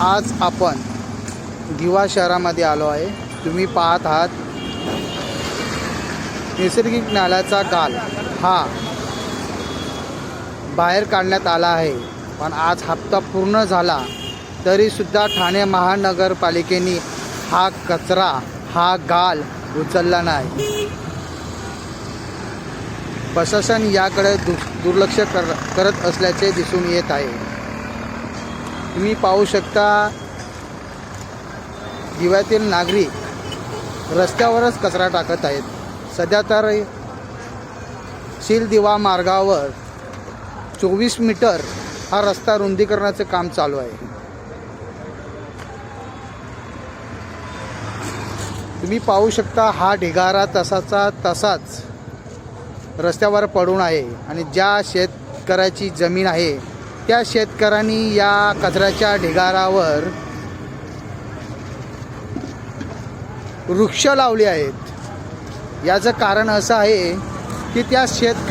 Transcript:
आज आपण दिवा शहरामध्ये आलो आहे. तुम्ही पाहत आहात. नैसर्गिक नाल्याचा गाल हा बाहेर काढण्यात आला आहे. पण आज हप्ता पूर्ण झाला तरीसुद्धा ठाणे महानगरपालिकेने हा कचरा हा गाल उचलला नाही. प्रशासन याकडे दु दुर्लक्ष कर करत असल्याचे दिसून येत आहे. तुम्ही पाहू शकता दिव्यातील नागरिक रस्त्यावरच कचरा टाकत आहेत. सध्या तर शिलदिवा मार्गावर चोवीस मीटर हा रस्ता रुंदीकरणाचं काम चालू आहे. तुम्ही पाहू शकता हा ढिगारा तसाचा तसाच रस्त्यावर पडून आहे आणि ज्या शेतकऱ्याची जमीन आहे त्या शेतकऱ्यांनी या कचऱ्याच्या ढिगारावर वृक्ष लावले आहेत. याचं कारण असं आहे की त्या शेतक